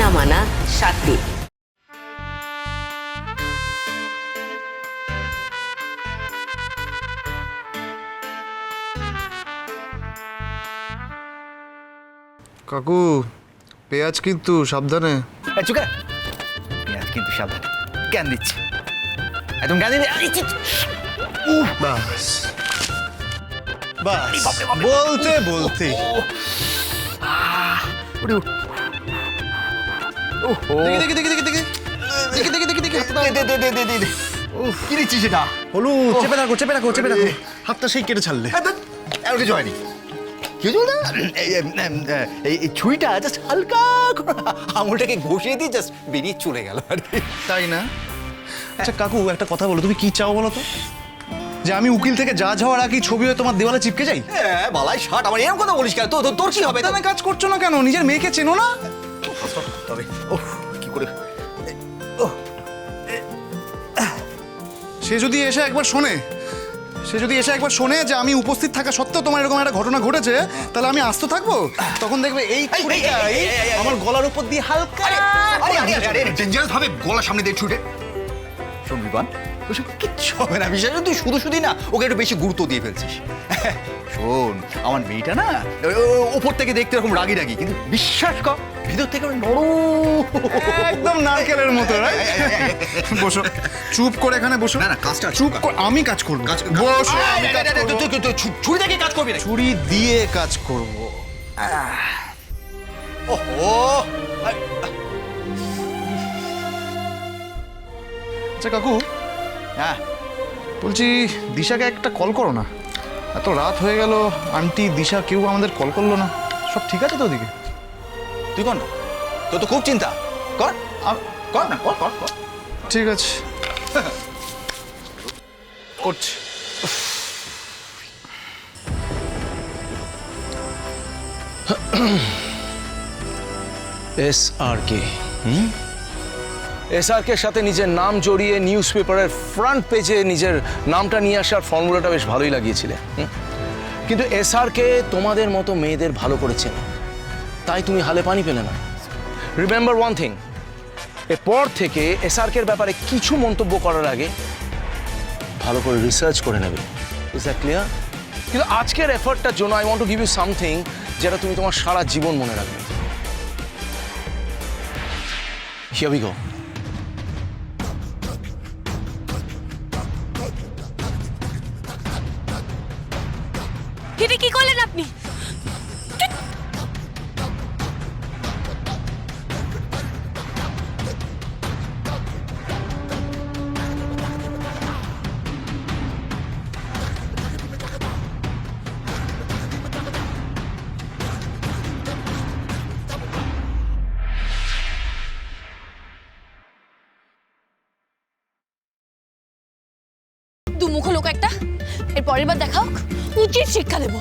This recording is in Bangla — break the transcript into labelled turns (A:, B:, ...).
A: না মানা
B: কাকু পেঁয়াজ কিন্তু সাবধানে।
C: চুকা। পেঁয়াজ কিন্তু সাবধান। জ্ঞান দিচ্ছে? একদম জ্ঞান দিলে? এই, ছি, ছি।
B: বাস। বাস। বলতে বলতে। দেখি দেখি দেখি দেখি দেখি। দেখি দেখি দেখি
C: দে, দে, দে, দে, দে, দে। কি দিচ্ছিস সেটা?
B: হলুদ। চেপে রাখো চেপে রাখো চেপে রাখো হাতটা সেই কেটে ছাড়লে।
C: আর কিছু হয়নি। কিছু না এই, ছুরিটা জাস্ট হালকা আঙুলটাকে ঘষিয়ে দিয়ে জাস্ট বেরিয়ে চলে গেল আর কি।
B: তাই না? আচ্ছা কাকু একটা কথা বলো। তুমি কি চাও বলো তো? যে আমি উকিল থেকে যা যাওয়ার আগে ছবি হয়ে তোমার দেওয়ালে চিপকে যাই?
C: হ্যাঁ বালাই ষাট আমার এরকম কথা বলিস কেন? তোর কি হবে?
B: তাহলে কাজ করছ না কেন? নিজের মেয়েকে চেনো না?
C: তবে ওহ কি করে?
B: সে যদি এসে একবার শোনে সে যদি এসে একবার শোনে যে আমি উপস্থিত থাকা সত্ত্বেও তোমার এরকম একটা ঘটনা ঘটেছে তাহলে আমি আস্ত থাকব? তখন দেখবে এই
C: এই,
B: ছুরিটা,
C: এই, এই,
B: এই
C: এই, এই, এই,
B: আমার গলার উপর দিয়ে হালকা
C: আরে আরে আরে আরে আরে। ডেঞ্জারাস ভাবে গলা সামনে দিয়ে ছুটে। শোন বিমান ওসব কিচ্ছু হবে না করে তুই শুধু শুধুই না ওকে একটু বেশি গুরুত্ব দিয়ে ফেলছিস। শোন আমার মেয়েটা না ও- ও- ওপর থেকে দেখতে এরকম রাগি রাগি কিন্তু বিশ্বাস কর ভিতর থেকে নরম
B: একদম নারকেলের মতো? বসো। চুপ করে এখানে বসো।
C: না, না, কাজটা
B: চুপ করে আমি কাজ করব। বসো আমি কাজ করব।
C: ছুরি থেকে কাজ করবি
B: ছুরি দিয়ে কাজ করব।
C: ওহো।
B: আচ্ছা কাকু।
C: হ্যাঁ।
B: বলছি দিশাকে একটা কল করো না। এত রাত হয়ে গেল আন্টি দিশা কেউ আমাদের কল করল না। সব ঠিক আছে তো ওদিকে
C: তুই কর না তোর তো খুব চিন্তা। কর। কর না কর কর কর।
B: ঠিক আছে। করছি।
D: এস আর কে এস আর কে সাথে নিজের নাম জড়িয়ে নিউজ পেপারের ফ্রন্ট পেজে নিজের নামটা নিয়ে আসার ফর্মুলাটা বেশ ভালোই লাগিয়েছিলে হুম? কিন্তু এস আর কে তোমাদের মতো মেয়েদের ভালো করেছেন তাই তুমি হালে পানি পেলে না। রিমেম্বার ওয়ান থিং এরপর থেকে এস আর কের ব্যাপারে কিছু মন্তব্য করার আগে ভালো করে রিসার্চ করে নেবে। ইজ দ্যাট ক্লিয়ার কিন্তু আজকের এফার্টটার জন্য I want to give you something যেটা তুমি তোমার সারা জীবন মনে রাখবে। Here
E: কি করলেন আপনি? দুমুখ লোক একটা এর পরের বার দেখা হোক উচিত শিক্ষা দেবো।